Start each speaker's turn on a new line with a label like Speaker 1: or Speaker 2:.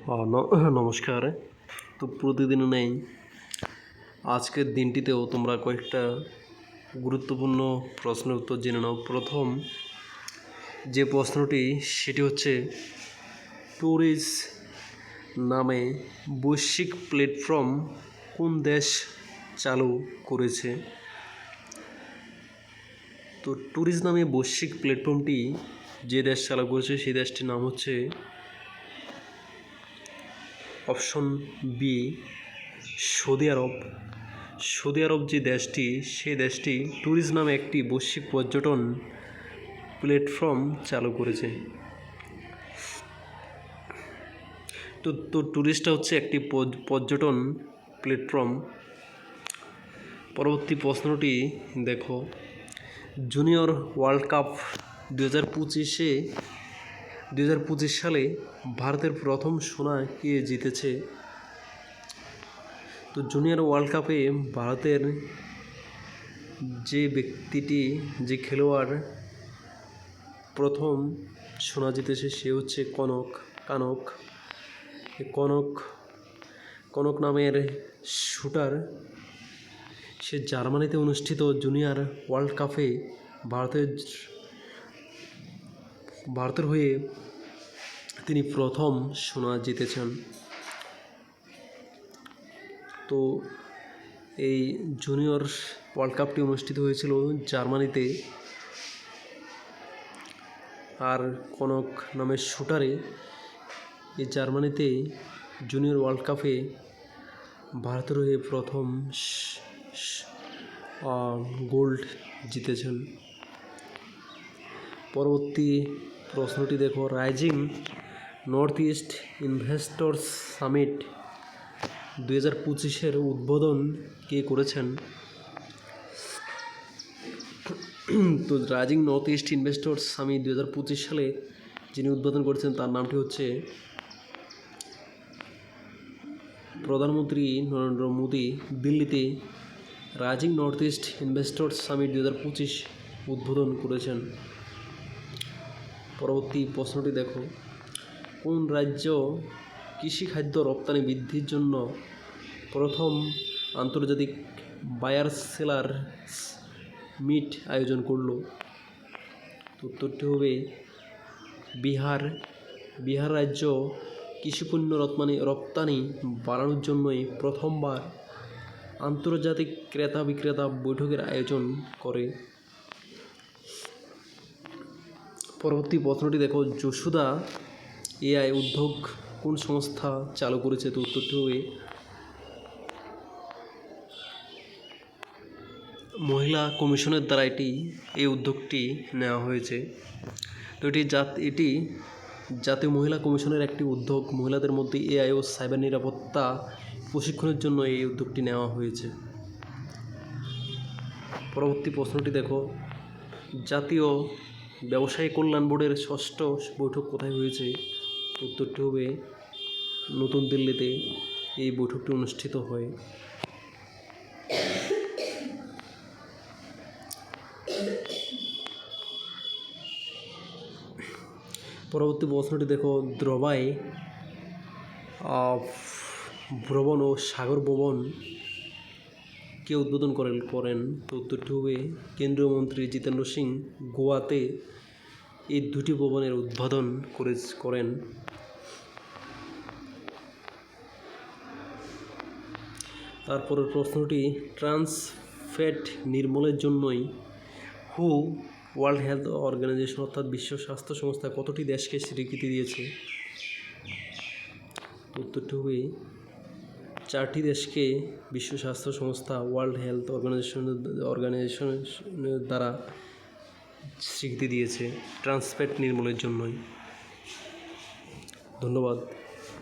Speaker 1: নমস্কার। তো প্রতিদিন নেই। আজকের দিনটিতেও তোমরা কয়েকটা গুরুত্বপূর্ণ প্রশ্নের উত্তর জেনে নাও। প্রথম যে প্রশ্নটি, সেটি হচ্ছে ট্যুরিস নামে বৈশ্বিক প্ল্যাটফর্ম কোন দেশ চালু করেছে? তো ট্যুরিস্ট নামে বৈশ্বিক প্ল্যাটফর্মটি যে দেশ চালু করেছে, সেই দেশটির নাম হচ্ছে option B, Saudi Arab. Saudi Arab যে দেশটি, সেই দেশটি ট্যুরিস্ট নামে একটি বৈশ্বিক পর্যটন প্ল্যাটফর্ম চালু করেছে। তো তো ট্যুরিস্টটা হচ্ছে একটি পর্য- পর্যটন প্ল্যাটফর্ম। পরবর্তী প্রশ্নটি, দেখো। জুনিয়র ওয়ার্ল্ড কাপ দু হাজার পঁচিশে দু হাজার পঁচিশ সালে ভারতের প্রথম সোনা কে জিতেছে? তো জুনিয়র ওয়ার্ল্ড কাপে ভারতের যে ব্যক্তিটি, যে খেলোয়াড় প্রথম সোনা জিতেছে সে হচ্ছে কনক, কানক। কনক কনক নামের শুটার। সে জার্মানিতে অনুষ্ঠিত জুনিয়র ওয়ার্ল্ড কাপে ভারতের ভারতের হয়ে তিনি প্রথম সোনা জিতেছেন। তো এই জুনিয়র ওয়ার্ল্ড কাপটি অনুষ্ঠিত হয়েছিল জার্মানিতে। আর কনক নামের শুটারে এই জার্মানিতে জুনিয়র ওয়ার্ল্ড কাপে ভারতের হয়ে প্রথম গোল্ড জিতেছেন। পরবর্তী প্রশ্নটি দেখো, Rising North East investors summit দুই হাজার পঁচিশের উদ্বোধন কে করেছেন? তো Rising North East investors summit দুই হাজার পঁচিশ সালে যিনি উদ্বোধন করেছেন, তার নামটি হচ্ছে প্রধানমন্ত্রী নরেন্দ্র মোদী। দিল্লিতে Rising North East investors summit দু হাজার পঁচিশ উদ্বোধন করেছেন। পরবর্তী প্রশ্নটি দেখো। কোন রাজ্য কৃষিখাদ্য রপ্তানি বৃদ্ধির জন্য প্রথম আন্তর্জাতিক বায়ার সেলার মিট আয়োজন করল? উত্তরটি হবে বিহার। বিহার রাজ্য কৃষিপণ্য রপ্তানি রপ্তানি বাড়ানোর জন্যই প্রথমবার আন্তর্জাতিক ক্রেতা বিক্রেতা বৈঠকের আয়োজন করে। পরবর্তী প্রশ্নটি দেখো, যশোদা এআই উদ্যোগ কোন সংস্থা চালু করেছে? তো উত্তরটি হবে মহিলা কমিশনের দ্বারা এটি, এই উদ্যোগটি নেওয়া হয়েছে। তো এটি জাত, এটি জাতীয় মহিলা কমিশনের একটি উদ্যোগ। মহিলাদের মধ্যে এআই ও সাইবার নিরাপত্তা প্রশিক্ষণের জন্য এই উদ্যোগটি নেওয়া হয়েছে। পরবর্তী প্রশ্নটি দেখো, জাতীয় ব্যবসায়ী কল্যাণ বোর্ডের ষষ্ঠ বৈঠক কোথায় হয়েছে? উত্তরটি হবে নতুন দিল্লিতে এই বৈঠকটি অনুষ্ঠিত হয়। পরবর্তী প্রশ্নটি দেখো দ্রবাই আহ, ভ্রমণ ও সাগর ভবন কে উদ্বোধন করেন করেন? তো উত্তরটি হবে কেন্দ্রীয় মন্ত্রী জিতেন্দ্র সিং গোয়াতে এই দুটি ভবনের উদ্বোধন করে, করেন। তারপরের প্রশ্নটি, ট্রান্স ফ্যাট নির্মূলের জন্যই হু ওয়ার্ল্ড হেলথ অর্গানাইজেশন অর্থাৎ বিশ্ব স্বাস্থ্য সংস্থা কতটি দেশকে স্বীকৃতি দিয়েছে? উত্তরটি হবে চারটি দেশকে বিশ্ব স্বাস্থ্য সংস্থা ওয়ার্ল্ড হেলথ অর্গানাইজেশন অর্গানাইজেশনের দ্বারা স্বীকৃতি দিয়েছে। ট্রান্সপ্যাট নির্মূলের জন্যই। ধন্যবাদ।